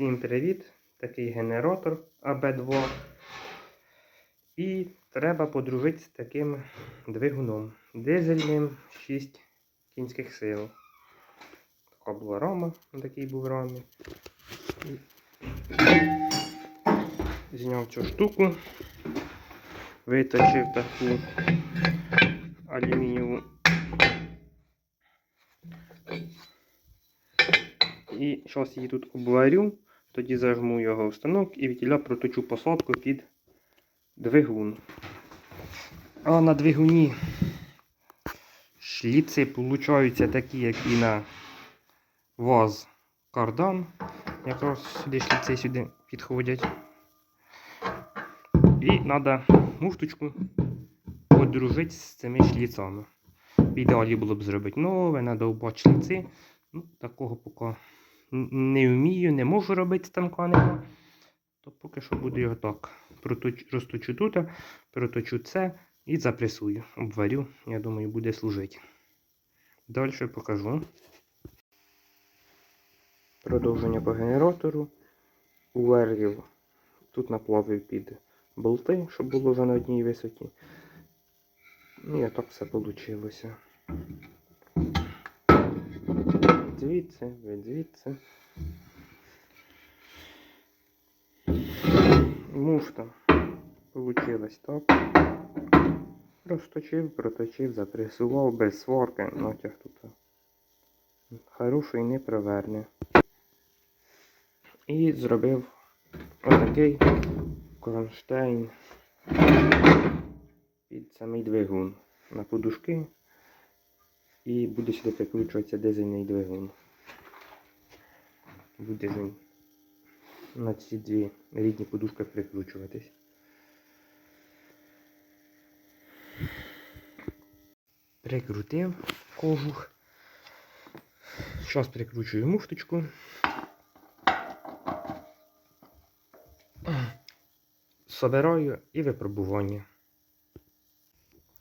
Всім привіт! Такий генератор АБ2. І треба подружити з таким двигуном. Дизельним 6 кінських сил. Така була рама, такий був рамі. Зняв цю штуку, виточив таку алюмінієву. І зараз її тут обварю, тоді зажму його в станок і відтіля проточу посадку під двигун. А на двигуні шліци получаються такі, як і на ВАЗ кардан. Якраз сюди шліци сюди підходять. І треба муфточку подружити з цими шліцами. В ідеалі було б зробити нове, треба шліци. Ну, такого поки не вмію, не можу робити станка нема. То поки що буду його так. Проточ, розточу тут, проточу це і запресую. Обварю, я думаю, буде служити. Далі покажу. Продовження по генератору. Увергів тут наплавив під болти, щоб було вже на одній висоті. Ну, і так все вийшло. Звідси, від звідси. Мушта получилось так. Розточив, проточив, запресував без сварки, натяг тут. Хороший не проверне. І зробив отакий кронштейн під самий двигун на подушки. І буде сюди прикручуватися дизельний двигун. Буде він на ці дві рідні подушки прикручуватись. Прикрутив кожух. Зараз прикручую муфточку. Собираю і випробування.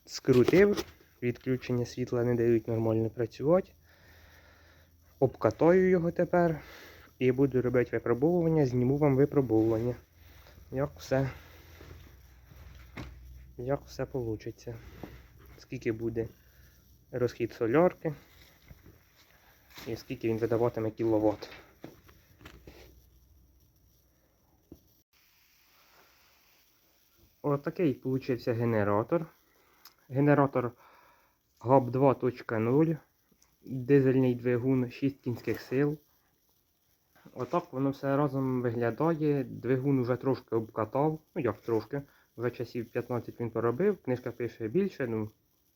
Скрутив, відключення світла не дають нормально працювати. Обкатаю його тепер і буду робити випробовування, зніму вам випробовування. Як все, як все вийде. Скільки буде розхід солярки і скільки він видаватиме кіловат. Отакий получився генератор. Генератор GAP 2.0. Дизельний двигун 6 кінських сил. Отак воно все разом виглядає. Двигун вже трошки обкатав. Ну як трошки. Вже часів 15 він поробив. Книжка пише більше, ну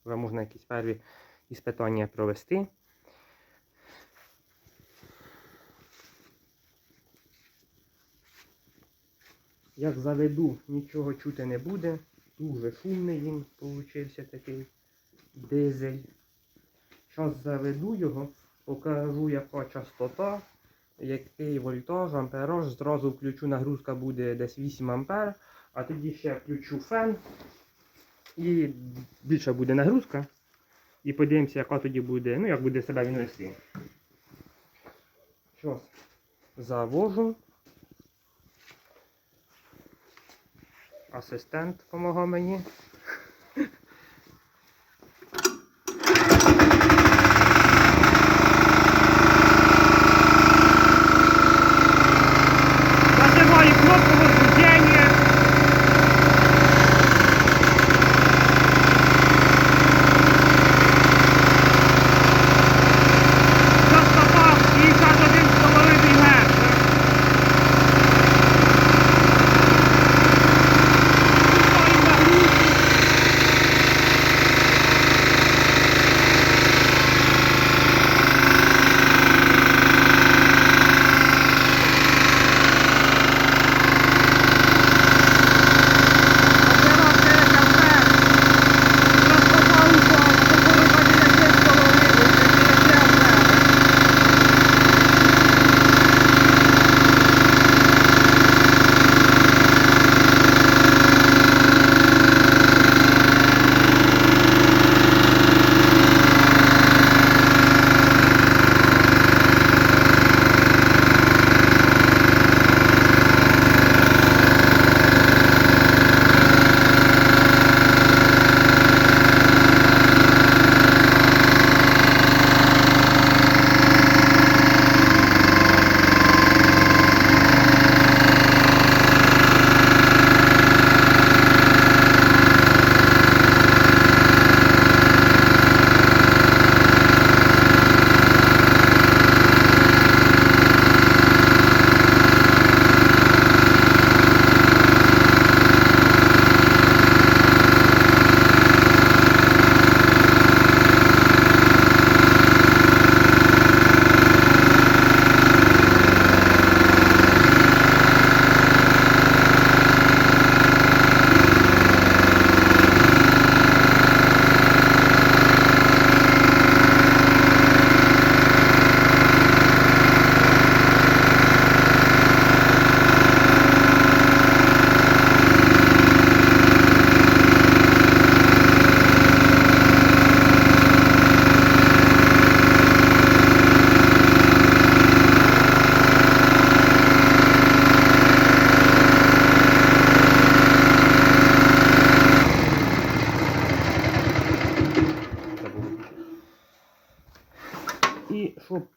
вже можна якісь перві іспитання провести. Як заведу, нічого чути не буде. Дуже шумний він получився такий дизель. Зараз заведу його, покажу, яка частота, який вольтаж, ампераж. Зразу включу нагрузка буде десь 8 ампер, а тоді ще включу фен і більша буде нагрузка. І подивимося, яка тоді буде, ну як буде себе він вести. Зараз завожу. Асистент допомагав мені.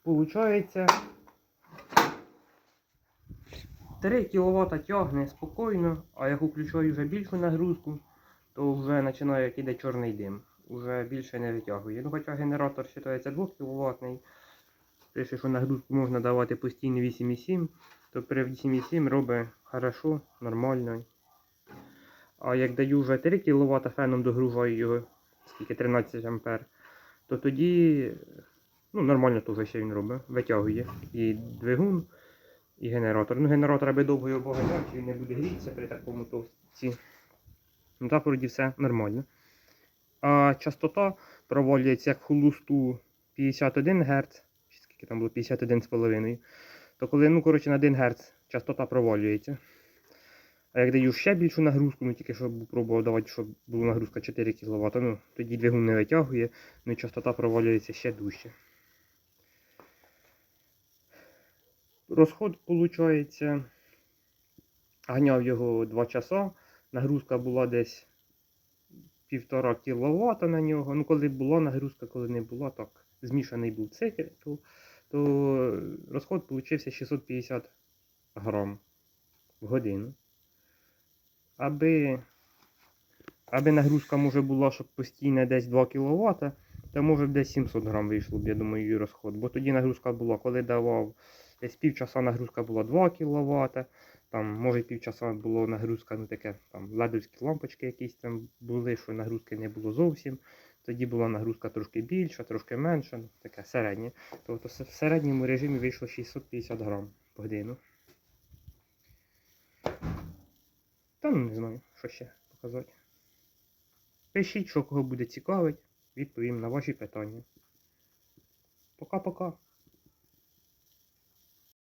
Получається 3 кВт тягне спокійно, а як включаю вже більшу нагрузку, то вже починає як іде чорний дим. Уже більше не витягує. Ну, хоча генератор вважається 2 кВт. Пише, що нагрузку можна давати постійно 8,7, то при 8,7 робить хорошо, нормально. А як даю вже 3 кВт феном догружаю його, скільки 13 А, то тоді ну, нормально теж ще він робить, витягує. І двигун, і генератор. Ну, генератор аби довго його чи він не буде грітися при такому товсті. Ну так все нормально. А частота провалюється як в холусту 51 Гц, скільки там було 51,5. То коли, ну, коротше, на 1 Гц частота провалюється. А як даю ще більшу нагрузку, ну тільки щоб пробував давати, щоб була нагрузка 4 кВт, ну тоді двигун не витягує, ну і частота провалюється ще дужче. Розход, виходить, ганяв його 2 часа, нагрузка була десь 1,5 кВт на нього. Ну, коли була нагрузка, коли не була, так змішаний був цикл, то, то розход получився 650 грам в годину. Аби, аби нагрузка може була, щоб постійно десь 2 кВт, то може б десь 700 грам вийшло б, я думаю, і розход. Бо тоді нагрузка була, коли давав десь півчаса нагрузка була 2 кВт, там може півчаса було нагрузка, ну таке, там ледовські лампочки якісь там були, що нагрузки не було зовсім. Тоді була нагрузка трошки більша, трошки менша, ну, таке середнє. Тобто в середньому режимі вийшло 650 грам в годину. Та ну не знаю, що ще показати. Пишіть, що кого буде цікавить, відповім на ваші питання. Пока-пока.